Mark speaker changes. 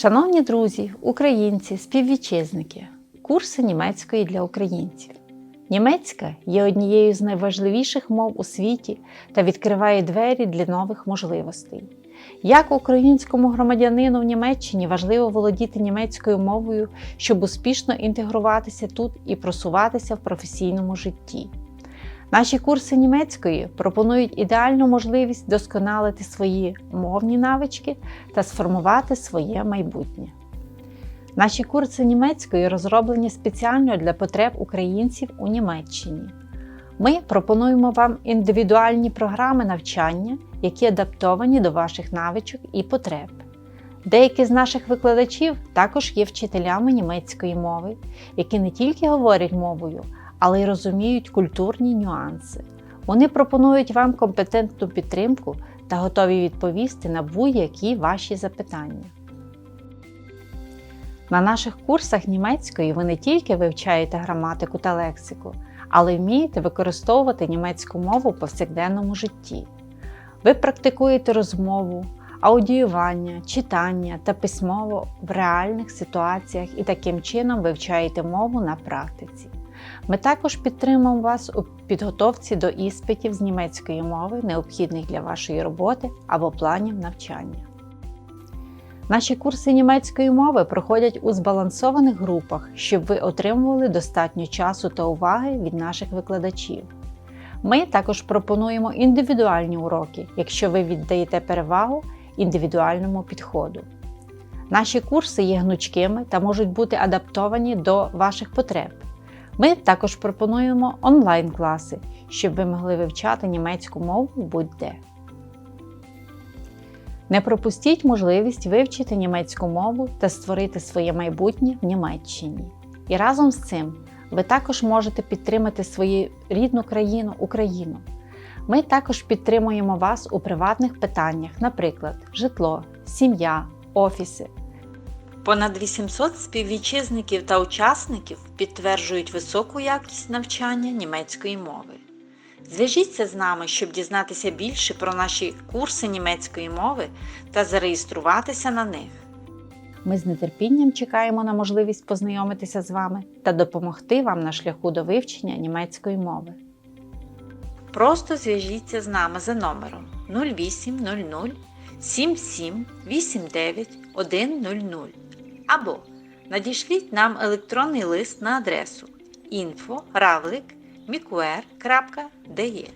Speaker 1: Шановні друзі, українці, співвітчизники, курси німецької для українців. Німецька є однією з найважливіших мов у світі та відкриває двері для нових можливостей. Як українському громадянину в Німеччині важливо володіти німецькою мовою, щоб успішно інтегруватися тут і просуватися в професійному житті. Наші курси німецької пропонують ідеальну можливість досконалити свої мовні навички та сформувати своє майбутнє. Наші курси німецької розроблені спеціально для потреб українців у Німеччині. Ми пропонуємо вам індивідуальні програми навчання, які адаптовані до ваших навичок і потреб. Деякі з наших викладачів також є вчителями німецької мови, які не тільки говорять мовою, але й розуміють культурні нюанси. Вони пропонують вам компетентну підтримку та готові відповісти на будь-які ваші запитання. На наших курсах німецької ви не тільки вивчаєте граматику та лексику, але вмієте використовувати німецьку мову в повсякденному житті. Ви практикуєте розмову, аудіювання, читання та письмово в реальних ситуаціях і таким чином вивчаєте мову на практиці. Ми також підтримуємо вас у підготовці до іспитів з німецької мови, необхідних для вашої роботи або планів навчання. Наші курси німецької мови проходять у збалансованих групах, щоб ви отримували достатньо часу та уваги від наших викладачів. Ми також пропонуємо індивідуальні уроки, якщо ви віддаєте перевагу індивідуальному підходу. Наші курси є гнучкими та можуть бути адаптовані до ваших потреб. Ми також пропонуємо онлайн-класи, щоб ви могли вивчати німецьку мову будь-де. Не пропустіть можливість вивчити німецьку мову та створити своє майбутнє в Німеччині. І разом з цим ви також можете підтримати свою рідну країну Україну. Ми також підтримуємо вас у приватних питаннях, наприклад, житло, сім'я, офіси. Понад 800 співвітчизників та учасників підтверджують високу якість навчання німецької мови. Зв'яжіться з нами, щоб дізнатися більше про наші курси німецької мови та зареєструватися на них. Ми з нетерпінням чекаємо на можливість познайомитися з вами та допомогти вам на шляху до вивчення німецької мови. Просто зв'яжіться з нами за номером 0800 77 89 100 або надішліть нам електронний лист на адресу info.ravlik.mikuer.de